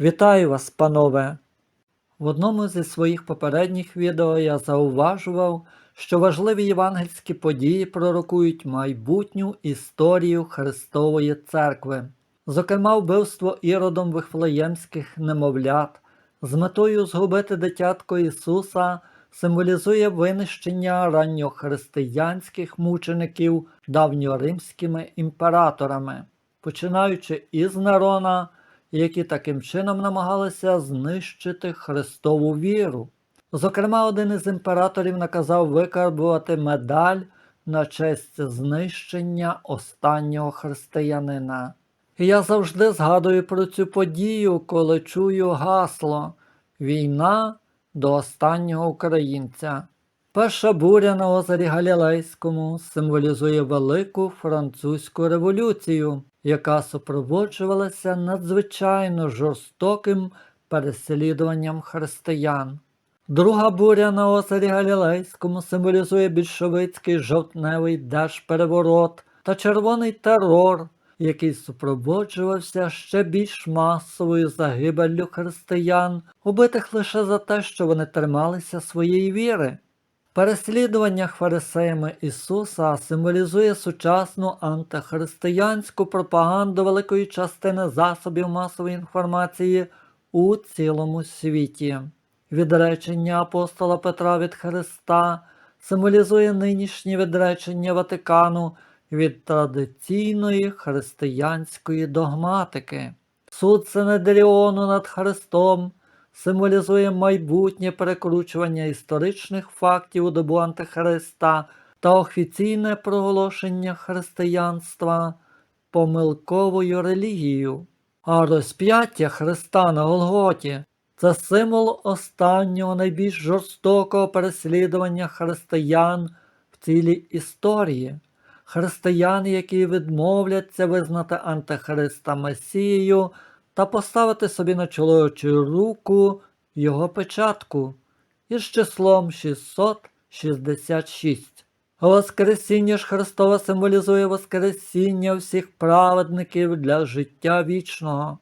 Вітаю вас, панове! В одному зі своїх попередніх відео я зауважував, що важливі євангельські події пророкують майбутню історію Христової Церкви, зокрема вбивство іродом вифлеємських немовлят з метою згубити дитятко Ісуса символізує винищення ранньохристиянських мучеників давньоримськими імператорами, починаючи із Нерона, які таким чином намагалися знищити Христову віру. Зокрема, один із імператорів наказав викарбувати медаль на честь знищення останнього християнина. І я завжди згадую про цю подію, коли чую гасло Війна до останнього українця. Перша буря на озері Галілейському символізує Велику Французьку революцію, яка супроводжувалася надзвичайно жорстоким переслідуванням християн. Друга буря на озері Галілейському символізує більшовицький жовтневий держпереворот та червоний терор, який супроводжувався ще більш масовою загибеллю християн, убитих лише за те, що вони трималися своєї віри. Переслідування фарисеями Ісуса символізує сучасну антихристиянську пропаганду великої частини засобів масової інформації у цілому світі. Відречення апостола Петра від Христа символізує нинішнє відречення Ватикану від традиційної християнської догматики. Суд Синедріону над Христом символізує майбутнє перекручування історичних фактів у добу Антихриста та офіційне проголошення християнства помилковою релігією. А розп'яття Христа на Голготі це символ останнього найбільш жорстокого переслідування християн в цілій історії. Християн, які відмовляться визнати Антихриста Месією та поставити собі на чоловічу руку його печатку із числом 666. Воскресіння ж Христова символізує Воскресіння всіх праведників для життя вічного.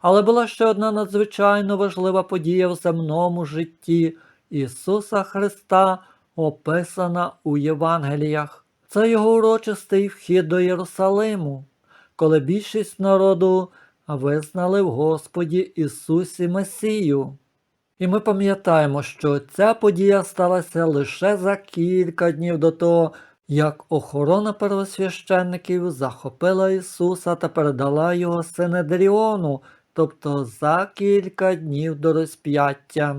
Але була ще одна надзвичайно важлива подія в земному житті Ісуса Христа, описана у Євангеліях. Це його урочистий вхід до Єрусалиму, коли більшість народу визнали в Господі Ісусі Месію. І ми пам'ятаємо, що ця подія сталася лише за кілька днів до того, як охорона первосвященників захопила Ісуса та передала його Синедріону, тобто за кілька днів до розп'яття.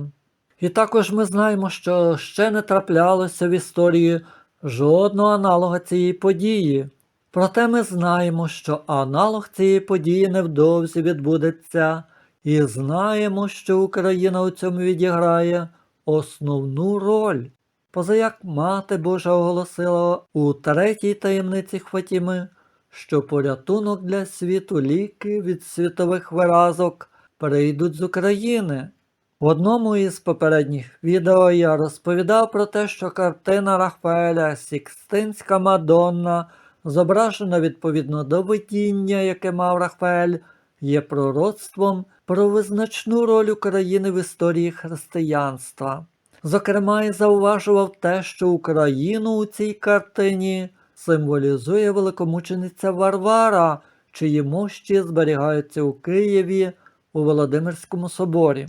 І також ми знаємо, що ще не траплялося в історії жодного аналога цієї події. Проте ми знаємо, що аналог цієї події невдовзі відбудеться, і знаємо, що Україна у цьому відіграє основну роль. Позаяк Мати Божа оголосила у третій таємниці Хватіми, що порятунок для світу ліки від світових виразок прийдуть з України. В одному із попередніх відео я розповідав про те, що картина Рафаеля Сікстинська Мадонна, зображена відповідно до видіння, яке мав Рафаель, є пророцтвом про визначну роль України в історії християнства. Зокрема, і зауважував те, що Україну у цій картині символізує великомучениця Варвара, чиї мощі зберігаються у Києві у Володимирському соборі.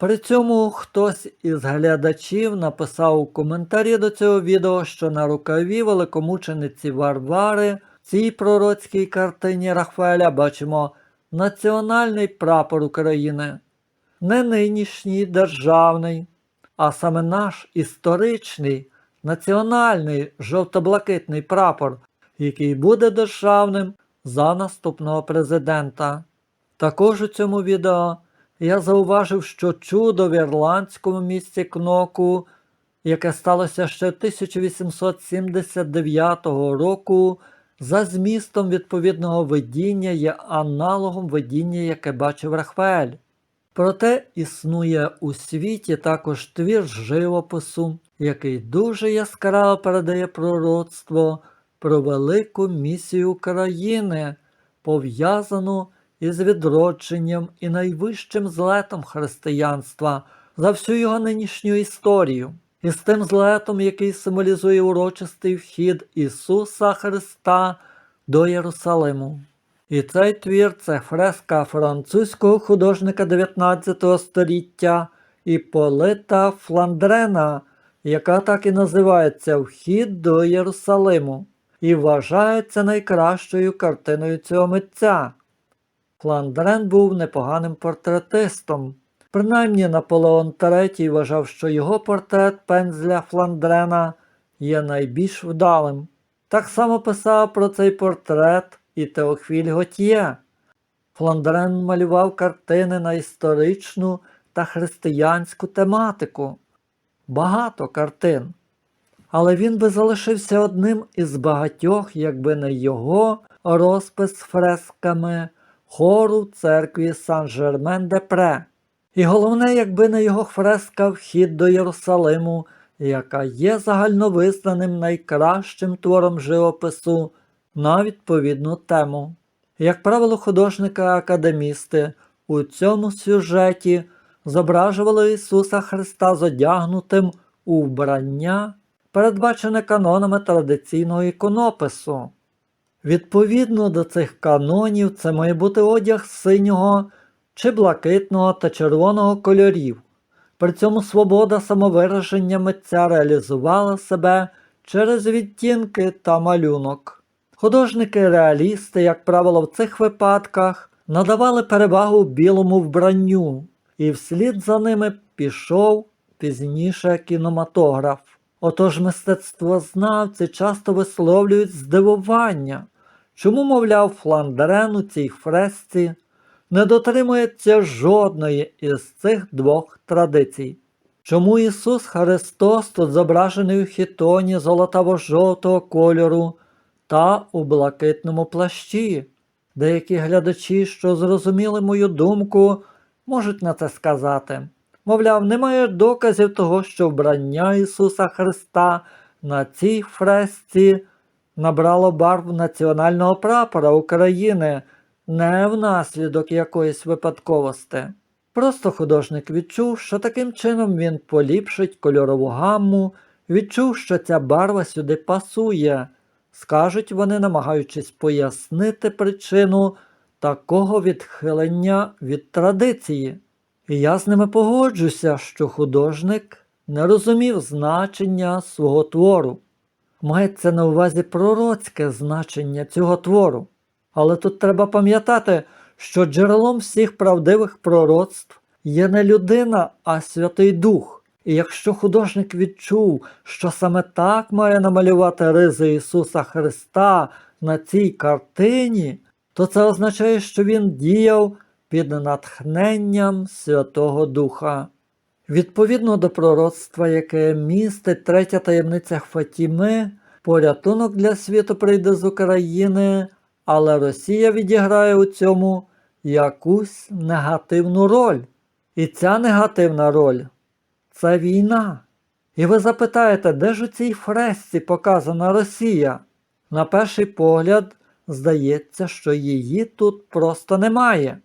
При цьому хтось із глядачів написав у коментарі до цього відео, що на рукаві великомучениці Варвари в цій пророцькій картині Рафаеля бачимо національний прапор України, не нинішній державний, а саме наш історичний національний жовто-блакитний прапор, який буде державним за наступного президента. Також у цьому відео я зауважив, що чудо в ірландському місті Кноку, яке сталося ще 1879 року, за змістом відповідного видіння є аналогом видіння, яке бачив Рафаель. Проте існує у світі також твір живопису, який дуже яскраво передає пророцтво про велику місію країни, пов'язану із відродженням і найвищим злетом християнства за всю його нинішню історію, і з тим злетом, який символізує урочистий вхід Ісуса Христа до Єрусалиму. І цей твір це фреска французького художника 19 століття Іполита Фландрена, яка так і називається Вхід до Єрусалиму, і вважається найкращою картиною цього митця. Фландрен був непоганим портретистом. Принаймні Наполеон III вважав, що його портрет пензля Фландрена є найбільш вдалим. Так само писав про цей портрет і Теофіль Готьє. Фландрен малював картини на історичну та християнську тематику. Багато картин. Але він би залишився одним із багатьох, якби не його розпис фресками хору церкві Сан-Жермен-де-Пре. І головне, якби не його фреска Вхід до Єрусалиму, яка є загальновизнаним найкращим твором живопису на відповідну тему. Як правило, художника-академісти у цьому сюжеті зображували Ісуса Христа зодягнутим у вбрання, передбачене канонами традиційного іконопису. Відповідно до цих канонів, це має бути одяг синього чи блакитного та червоного кольорів. При цьому свобода самовираження митця реалізувала себе через відтінки та малюнок. Художники-реалісти, як правило, в цих випадках надавали перевагу білому вбранню, і вслід за ними пішов пізніше кінематограф. Отож мистецтвознавці часто висловлюють здивування, чому, мовляв, Фландерен у цій фресці не дотримується жодної із цих двох традицій. Чому Ісус Христос тут зображений у хітоні золотаво-жовтого кольору та у блакитному плащі? Деякі глядачі, що зрозуміли мою думку, можуть на це сказати. Мовляв, немає доказів того, що вбрання Ісуса Христа на цій фресці набрало барв національного прапора України не внаслідок якоїсь випадковості. Просто художник відчув, що таким чином він поліпшить кольорову гамму, відчув, що ця барва сюди пасує, скажуть вони, намагаючись пояснити причину такого відхилення від традиції. Я з ними погоджуся, що художник не розумів значення свого твору. Мається на увазі пророцьке значення цього твору. Але тут треба пам'ятати, що джерелом всіх правдивих пророцтв є не людина, а Святий Дух. І якщо художник відчув, що саме так має намалювати ризи Ісуса Христа на цій картині, то це означає, що він діяв під натхненням Святого Духа. Відповідно до пророцтва, яке містить третя таємниця Фатіми, порятунок для світу прийде з України, але Росія відіграє у цьому якусь негативну роль. І ця негативна роль це війна. І ви запитаєте, де ж у цій фресці показана Росія? На перший погляд, здається, що її тут просто немає.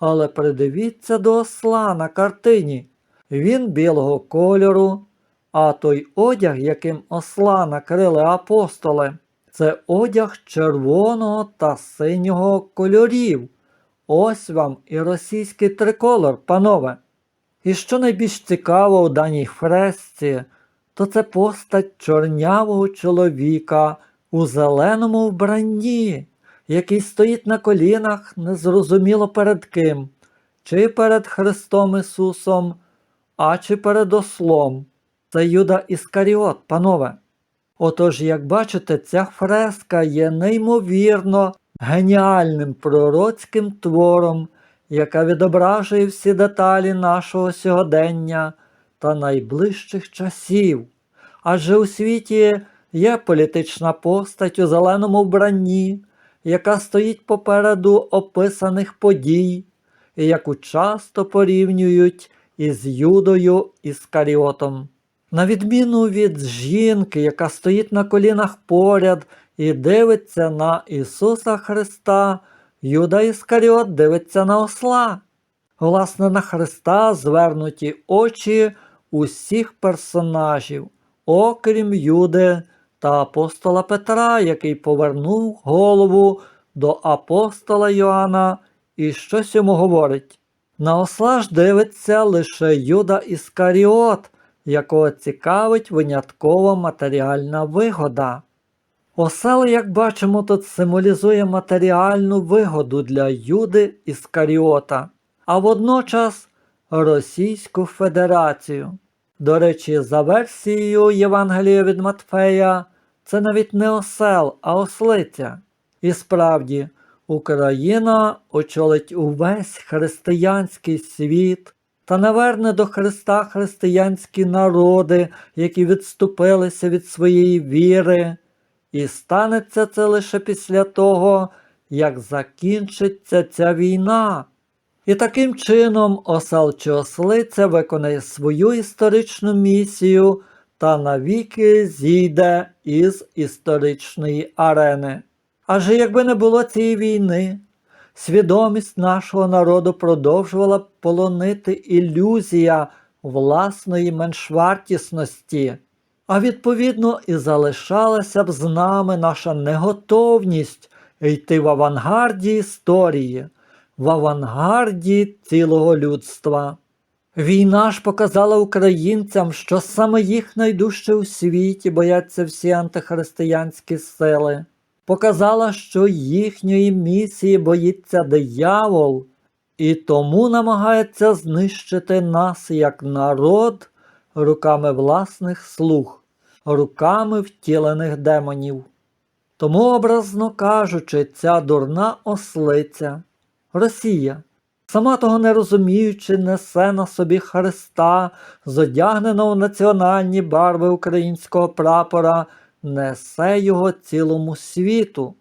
Але придивіться до осла на картині. Він білого кольору, а той одяг, яким осла накрили апостоли, це одяг червоного та синього кольорів. Ось вам і російський триколор, панове. І що найбільш цікаво у даній фресці, то це постать чорнявого чоловіка у зеленому вбранні, який стоїть на колінах незрозуміло перед ким, чи перед Христом Ісусом, а чи перед ослом. Це Юда Іскаріот, панове. Отож, як бачите, ця фреска є неймовірно геніальним пророцьким твором, яка відображує всі деталі нашого сьогодення та найближчих часів. Адже у світі є політична постать у зеленому вбранні, яка стоїть попереду описаних подій, і яку часто порівнюють із Юдою Іскаріотом. На відміну від жінки, яка стоїть на колінах поряд і дивиться на Ісуса Христа, Юда Іскаріот дивиться на осла. Власне, на Христа звернуті очі усіх персонажів, окрім Юди та апостола Петра, який повернув голову до апостола Йоанна і щось йому говорить. На осла ж дивиться лише Юда Іскаріот, якого цікавить винятково матеріальна вигода. Осел, як бачимо, тут символізує матеріальну вигоду для Юди Іскаріота, а водночас Російську Федерацію. До речі, за версією Євангелія від Матфея, це навіть не осел, а ослиця. І справді, Україна очолить увесь християнський світ та наверне до Христа християнські народи, які відступилися від своєї віри. І станеться це лише після того, як закінчиться ця війна. І таким чином осел чи ослиця виконає свою історичну місію та навіки зійде із історичної арени. Адже якби не було цієї війни, свідомість нашого народу продовжувала б полонити ілюзія власної меншвартісності, а відповідно і залишалася б з нами наша неготовність йти в авангарді історії, в авангарді цілого людства. Війна ж показала українцям, що саме їх найдужче у світі бояться всі антихристиянські сили. Показала, що їхньої місії боїться диявол, і тому намагається знищити нас як народ руками власних слуг, руками втілених демонів. Тому, образно кажучи, ця дурна ослиця, Росія, сама того не розуміючи, несе на собі Христа, зодягненого в національні барви українського прапора, несе його цілому світу.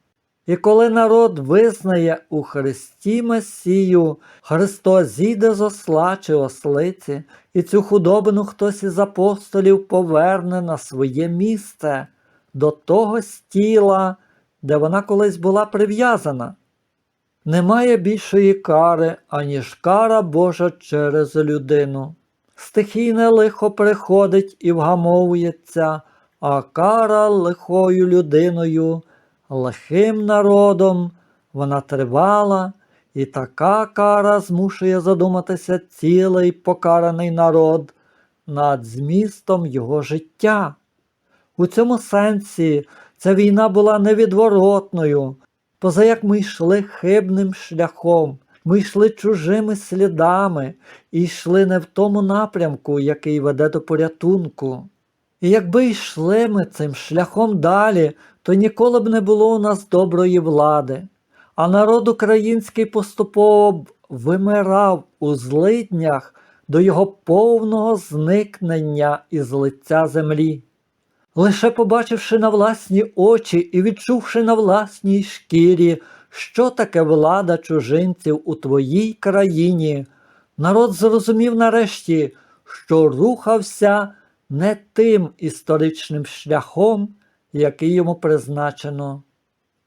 І коли народ визнає у Христі Месію, Христос зійде з осла чи ослиці, і цю худобину хтось із апостолів поверне на своє місце, до того стіла, де вона колись була прив'язана. Немає більшої кари, аніж кара Божа через людину. Стихійне лихо приходить і вгамовується, а кара лихою людиною, лихим народом, вона тривала, і така кара змушує задуматися цілий покараний народ над змістом його життя. У цьому сенсі ця війна була невідворотною, поза як ми йшли хибним шляхом, ми йшли чужими слідами і йшли не в тому напрямку, який веде до порятунку. І якби йшли ми цим шляхом далі, то ніколи б не було у нас доброї влади, а народ український поступово б вимирав у злиднях до його повного зникнення із лиця землі. Лише побачивши на власні очі і відчувши на власній шкірі, що таке влада чужинців у твоїй країні, народ зрозумів нарешті, що рухався не тим історичним шляхом, який йому призначено.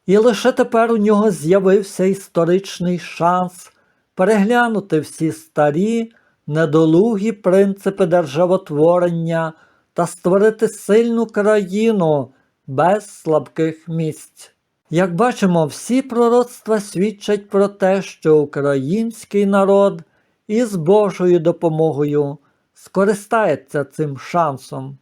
І лише тепер у нього з'явився історичний шанс переглянути всі старі, недолугі принципи державотворення та створити сильну країну без слабких місць. Як бачимо, всі пророцтва свідчать про те, що український народ із Божою допомогою скористається цим шансом.